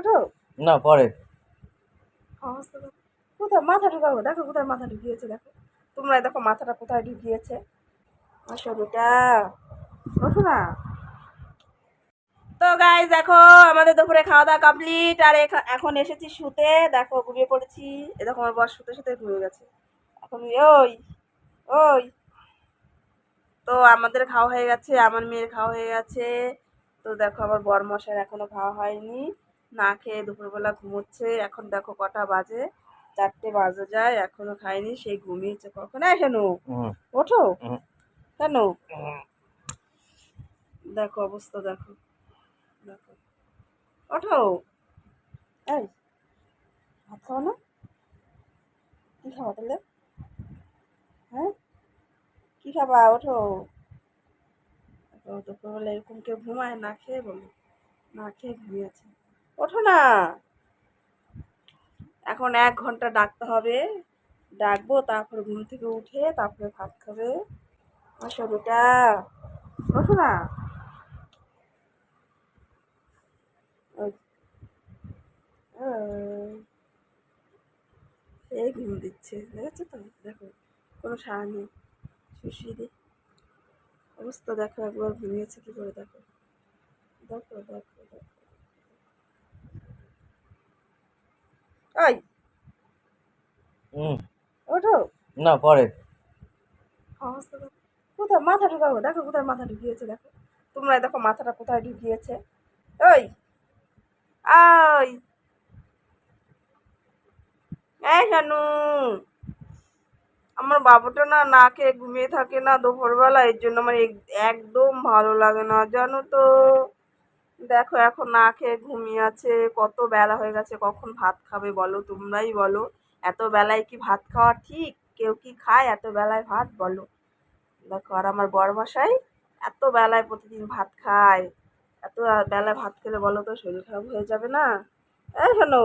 ওঠো না পরে। অবস্থা কোথায় মাথা ঢুকাবো? দেখো কোথায় মাথা ঢুকিয়েছে দেখো। তোমরা দেখো মাথাটা কোথায় ঢুকিয়েছে। ওঠো না। তো গাইজ দেখো আমাদের দুপুরে খাওয়া দাওয়া কমপ্লিট আর এখন এসেছি শুতে। দেখো ঘুমিয়ে পড়েছি। এ দেখো আমার বস শুতে শুতে ঘুমিয়ে গেছে। এখন ওই ওই। তো আমাদের খাওয়া হয়ে গেছে আমার মেয়ের খাওয়া হয়ে গেছে। তো দেখো আমার বর মশার এখনও খাওয়া হয়নি। না খেয়ে দুপুরবেলা ঘুমোচ্ছে। এখন দেখো কটা বাজে চারটে বাজে যায় এখনও খায়নি সেই ঘুমিয়েছে কখন? কেন ওঠো। কেন দেখো অবস্থা দেখো। দেখো। ওঠো। এই ভাত না? কি খাবা তাহলে? হ্যাঁ? কি খাবা? ওঠো। দুপুরবেলা এরকম কেউ ঘুমায় না খেয়ে বলো। না খেয়ে ঘুমিয়েছে। ওঠো না। এখন এক ঘণ্টা ডাকতে হবে। ডাকবো, তারপরে ঘুম থেকে উঠে তারপরে ভাত খাবে। বেটা, ওঠো না। এই ঘুম দিচ্ছে, দেখেছ তো? দেখো, কোনো সাড়া নেই। শুষিয়ে দি। অবস্থা দেখো, একবার ঘুমিয়েছে, কি করে দেখো? দেখো দেখো দেখো। ওই হুম, ওঠো। না পরে। অবস্থা কোথায়? মাথা ঢুকাবো। দেখো কোথায় মাথা ঢুকিয়েছে দেখো। তোমরা দেখো মাথাটা কোথায় ঢুকিয়েছে। ওই। ওই এই শানু আমার বাবুটা না না খেয়ে ঘুমিয়ে থাকে না দুপুরবেলা এর জন্য আমার এক- একদম ভালো লাগে না জানো তো। দেখো এখন না খেয়ে ঘুমিয়ে আছে কত বেলা হয়ে গেছে কখন ভাত খাবে বলো তোমরাই বলো। এত বেলায় কি ভাত খাওয়া ঠিক? কেউ কি খায় এত বেলায় ভাত বলো। দেখো আর আমার বড়মশাই এত বেলায় প্রতিদিন ভাত খায়। এত বেলায় ভাত খেলে বলো তো শরীর খারাপ হয়ে যাবে না? এই শোনো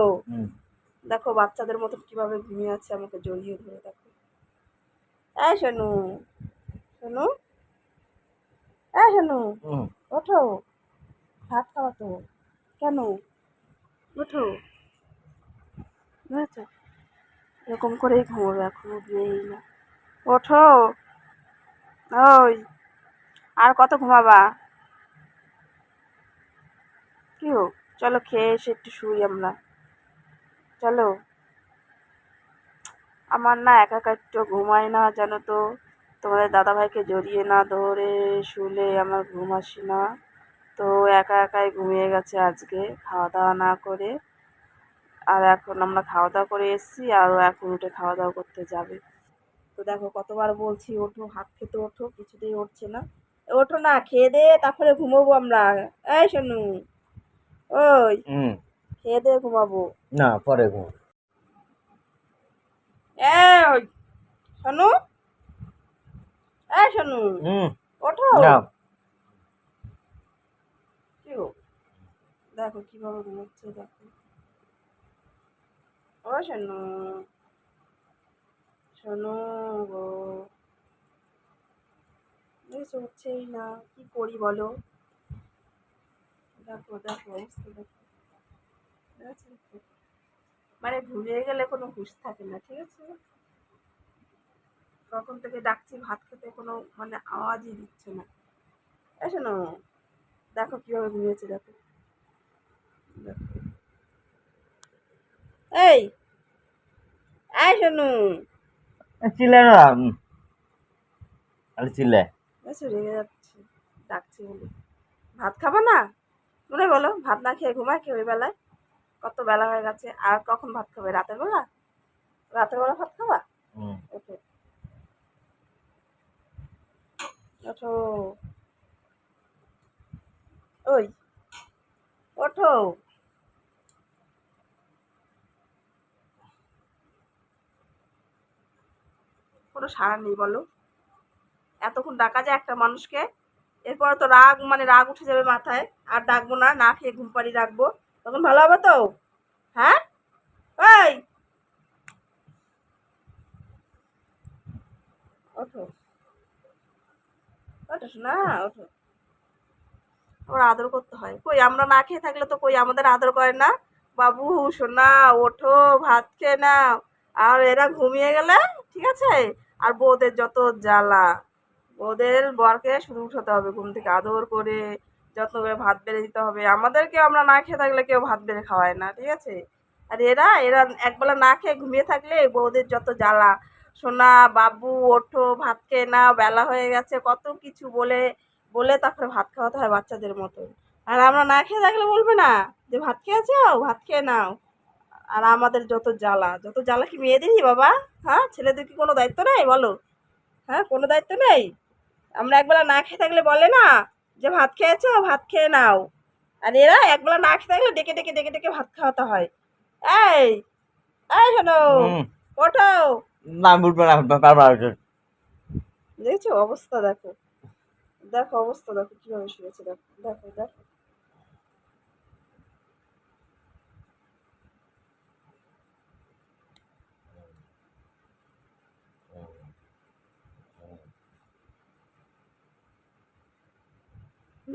দেখো বাচ্চাদের মতো কীভাবে ঘুমিয়ে আছে আমাকে জড়িয়ে ধরে দেখো। এই শোনো শোনো এই শোনো। ওঠো। ভাত খাওয়া তো। কেন? ওঠো। বুঝেছ এরকম করেই ঘুমোবে এখন উঠবেই না। ওঠো। ওই। আর কত ঘুমাবা? কি হোক, চলো খেয়ে এসে একটু শুই আমরা। চলো। আমার না একা একা একটু ঘুমায় না, জানো তো। তোমাদের দাদাভাইকে জড়িয়ে না ধরে শুলে আমার ঘুম আসে না। তো একা একাই ঘুমিয়ে গেছে আজকে খাওয়া দাওয়া না করে। আর এখন আমরা খাওয়া দাওয়া করে এসেছি আরও এখন উঠে খাওয়া দাওয়া করতে যাবে। তো দেখো কতবার বলছি ওঠো হাত খেতে ওঠো কিছুতেই উঠছে না। ওঠো না খেয়ে দে তারপরে ঘুমাবো আমরা। এই শোনু ওই খেয়ে দে ঘুমাবো। না পরে ঘুম এই শোনু এই শোনু হুম, ওঠো না কি গো? দেখো কীভাবে ঘুমোচ্ছে, দেখো। ও শোনু শোনু গো। হচ্ছেই না, কি করি বলো? দেখো দেখো, অবস্থা দেখো? মানে ঘুমিয়ে গেলে কোনো হুঁশ থাকে না, ঠিক আছে? তখন থেকে ডাকছি, ভাত খেতে কোনো মানে আওয়াজই দিচ্ছে না। শোনো দেখো কীভাবে ঘুমিয়েছে, দেখো। এই এই শোনু চিল্লে না। আরে চিল্লে। রেগে যাচ্ছে ডাকছি বলে। ভাত খাব না? মনে বলো ভাত না খেয়ে ঘুমায় কি ওই বেলায়? কত বেলা হয়ে গেছে আর কখন ভাত খাবে? রাতের বেলা? রাতের বেলা ভাত খাবা? হুম, ওঠো। ওঠো। ওই ওঠো। কোনো সাড়া নেই বলো। এতক্ষণ ডাকা যায় একটা মানুষকে, এরপরে তো রাগ মানে রাগ উঠে যাবে মাথায়। আর ডাকবো না না খেয়ে ঘুম পাড়ি রাখব। তখন ভালো হবে তো? হ্যাঁ? ওর আদর করতে হয়। কই, আমরা না খেয়ে থাকলে তো কই, আমাদের আদর করে না? বাবু, সোনা, ওঠো, ভাত খেয়ে নাও। আর এরা ঘুমিয়ে গেলে, ঠিক আছে? আর বউদের যত জ্বালা, বউদের বরকে শুধু উঠাতে হবে ঘুম থেকে, আদর করে যত্ন করে ভাত বেড়ে দিতে হবে। আমাদেরকে আমরা না খেয়ে থাকলে কেউ ভাত বেড়ে খাওয়ায় না, ঠিক আছে? আর এরা এরা একবেলা না খেয়ে ঘুমিয়ে থাকলে বউদের যত জ্বালা, সোনা, বাবু, ওঠো, ভাত খেয়ে নাও, বেলা হয়ে গেছে, কত কিছু বলে বলে তারপরে ভাত খাওয়াতে হয় বাচ্চাদের মতো আর আমরা না খেয়ে থাকলে বলবে না যে, ভাত খেয়েছো? ভাত খেয়ে নাও। আর আমাদের যত জ্বালা যত জ্বালা কি মেয়েদেরই বাবা? হ্যাঁ ছেলেদের কি কোনো দায়িত্ব নেই বলো? হ্যাঁ কোনো দায়িত্ব নেই? আমরা একবেলা না খেয়ে থাকলে বলে না যে ভাত খেয়েছো ভাত খেয়ে নাও। আর এরা একবেলা না খেয়ে থাকলে ডেকে ডেকে ডেকে ডেকে ভাত খাওয়াতে হয়। এই এই শোনো। ওঠো। না বুঝব না দেখছ? অবস্থা দেখো। দেখো অবস্থা দেখো কীভাবে শুয়েছে দেখো দেখো দেখো।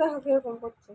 দেখো কীরকম করছে